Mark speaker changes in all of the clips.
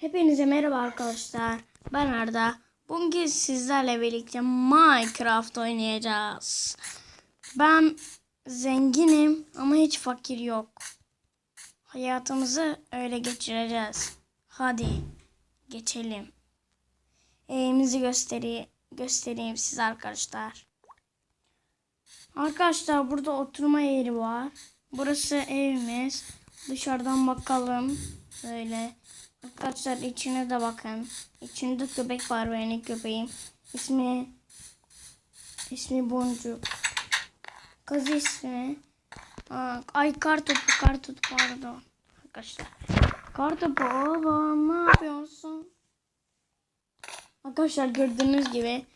Speaker 1: Hepinize merhaba arkadaşlar. Ben Arda. Bugün sizlerle birlikte Minecraft oynayacağız. Ben zenginim ama hiç fakir yok. Hayatımızı öyle geçireceğiz. Hadi geçelim. Evimizi göstereyim, göstereyim size arkadaşlar. Arkadaşlar burada oturma yeri var. Burası evimiz. Dışarıdan bakalım. Böyle. Arkadaşlar içine de bakın. İçinde köpek var benim köpeğim. İsmi ismi Boncuk. Kız ismi Aa, ay kartopu kartopu pardon. Arkadaşlar. Kartopu oğlum ne yapıyorsun? Arkadaşlar gördüğünüz gibi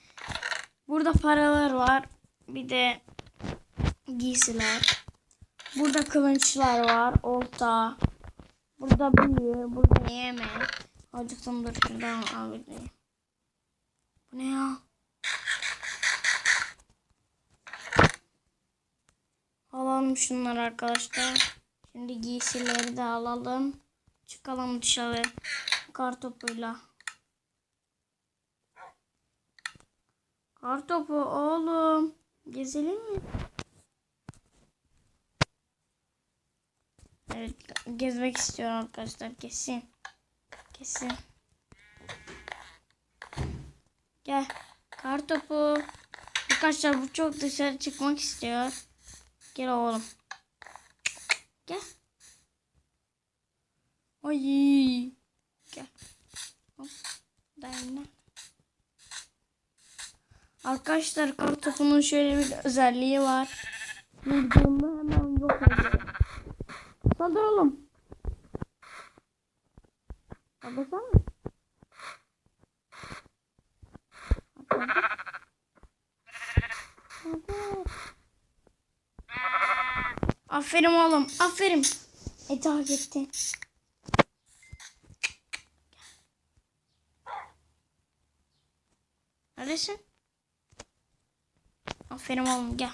Speaker 1: burada paralar var. Bir de giysiler. Burada kılıçlar var. Olta. Burada büyü. Burada yeme. Acıktım dur şuradan abi. Bu ne ya? Alalım şunları arkadaşlar. Şimdi giysileri de alalım. Çıkalım dışarı. Kartopuyla. Kartopu oğlum. Gezelim mi? Evet gezmek istiyorum arkadaşlar kesin. Kesin. Gel. Kartopu. Arkadaşlar bu çok dışarı çıkmak istiyor. Gel oğlum. Gel. Ay. Gel. Hop. Dayanma. Arkadaşlar kartopunun şöyle bir özelliği var. Vurduğunda hemen yok oluyor. Hadi oğlum. Bakasana. Aferin oğlum. Aferin. E takip etti. Neredesin? Aferin oğlum gel.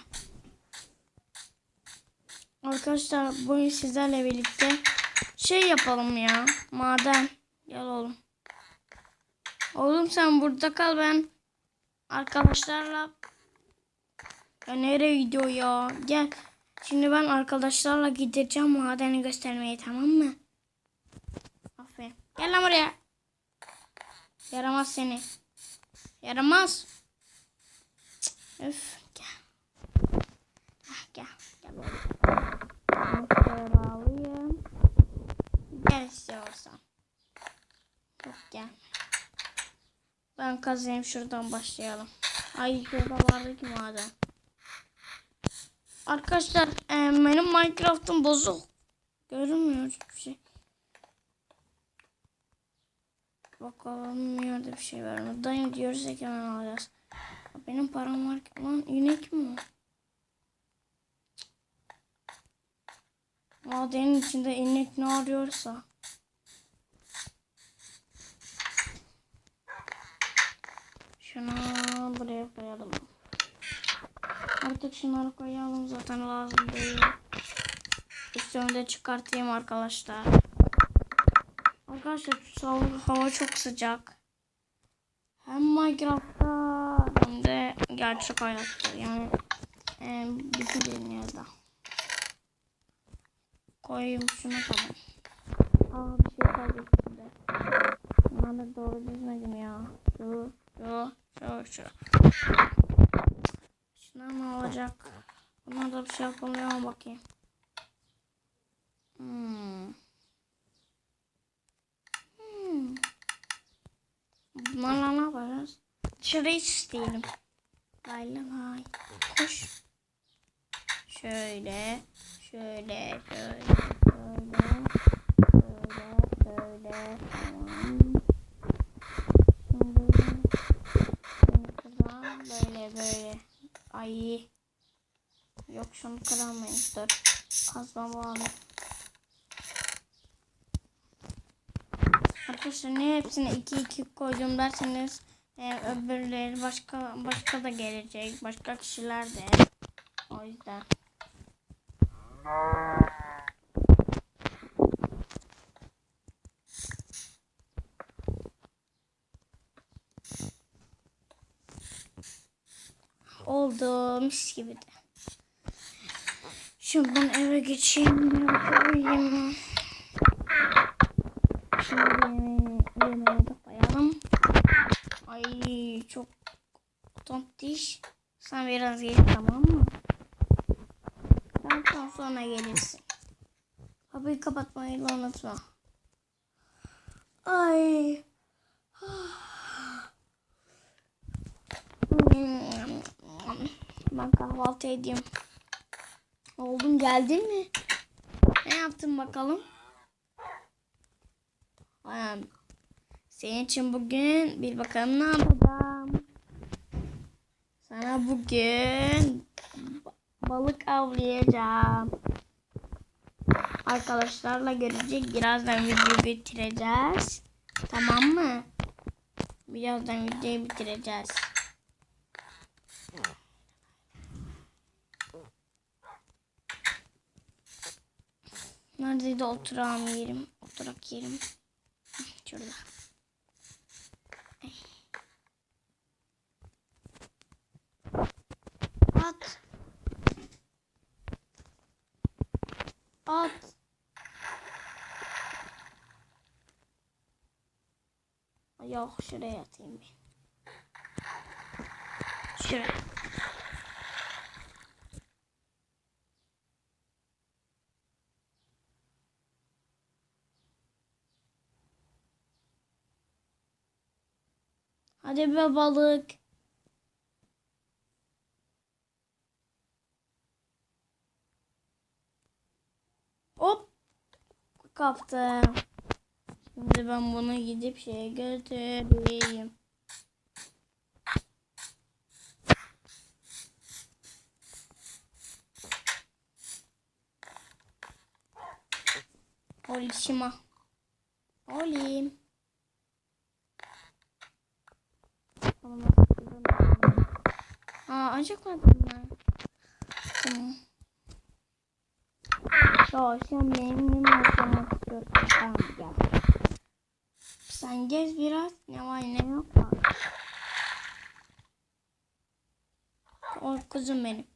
Speaker 1: Arkadaşlar bugün sizlerle birlikte şey yapalım ya. Maden. Gel oğlum. Oğlum sen burada kal ben arkadaşlarla ya nereye gidiyor ya? Gel. Şimdi ben arkadaşlarla gideceğim madeni göstermeye tamam mı? Aferin. Gel lan buraya. Yaramaz seni. Yaramaz. Cık, Öf gel. Ah, gel. Gel oğlum. Şöyle bağlayayım. Gel istiyorsan. Yok gel. Ben kazayım şuradan başlayalım. Ay şurada vardı ki maden. Arkadaşlar e, benim Minecraft'ım bozuk. Görünmüyor hiçbir şey. Bakalım yerde bir şey var mı? Dayım diyorsak hemen alacağız. Benim param var ki. Lan inek mi? o? Madenin içinde inek ne arıyorsa. Şunu buraya koyalım. Artık şunları koyalım zaten lazım değil. Üstümü de çıkartayım arkadaşlar. Arkadaşlar hava, çok sıcak. Hem Minecraft'ta hem de gerçek hayatta yani e, bütün dünyada. Koyayım şunu tamam. Aa bir şey kaldı içinde. Bunları doğru dizmedim ya. Şu, şu, şu, şu. Şunlar ne olacak? Bunlar da bir şey yapılıyor mu bakayım. Hmm. Hmm. Bunlarla ne yapacağız? Dışarıyı isteyelim. Layla lay. Koş. Şöyle. Şöyle. Şöyle. Şöyle. Şöyle. Şöyle. Tamam. Şimdi. Şimdi. Böyle böyle. Ay. Yok şunu kıramayız. Dur. Kazma bağlı. Arkadaşlar niye hepsine 2 2 koydum derseniz e, öbürleri başka başka da gelecek. Başka kişiler de. O yüzden. Oldu mis gibi de. Şimdi ben eve geçeyim. Yapayım. Şimdi yemeği, yemeği de koyalım. Ay çok tontiş. Sen biraz geç tamam mı? Sonra gelirsin. Kapıyı kapatmayı da unutma. Ay. Ben kahvaltı edeyim. Oldum geldin mi? Ne yaptın bakalım? Senin için bugün bir bakalım ne yapacağım. Sana bugün balık avlayacağım. Arkadaşlarla görecek. Birazdan videoyu bitireceğiz. Tamam mı? Birazdan videoyu bitireceğiz. Neredeydi oturağım yerim? Oturak yerim. Şurada. At. At. Yok şuraya atayım bir. Şuraya. Hadi be balık. Hop. Kaptım. Şimdi ben bunu gidip şeye götüreyim. Olişima. Olim. Aa acıkmadım ben. Tamam. Sen benim yaşamak istiyorsun. Tamam gel. Sen gez biraz. Ne var ne yok var. O kuzum benim.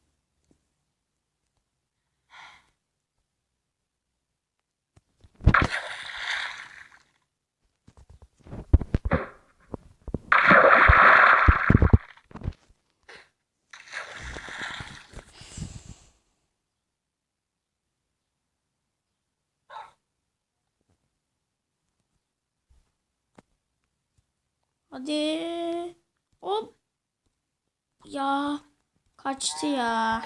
Speaker 1: Hadi. Hop. Ya. Kaçtı ya.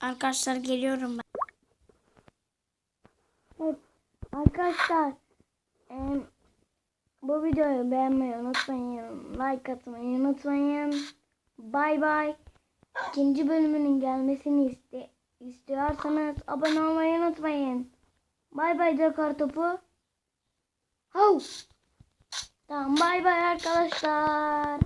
Speaker 1: Arkadaşlar geliyorum ben. Evet, arkadaşlar em, bu videoyu beğenmeyi unutmayın. Like atmayı unutmayın. Bay bay. İkinci bölümünün gelmesini iste istiyorsanız abone olmayı unutmayın. Bay bay de kartopu. Hav. Tamam bay bay arkadaşlar.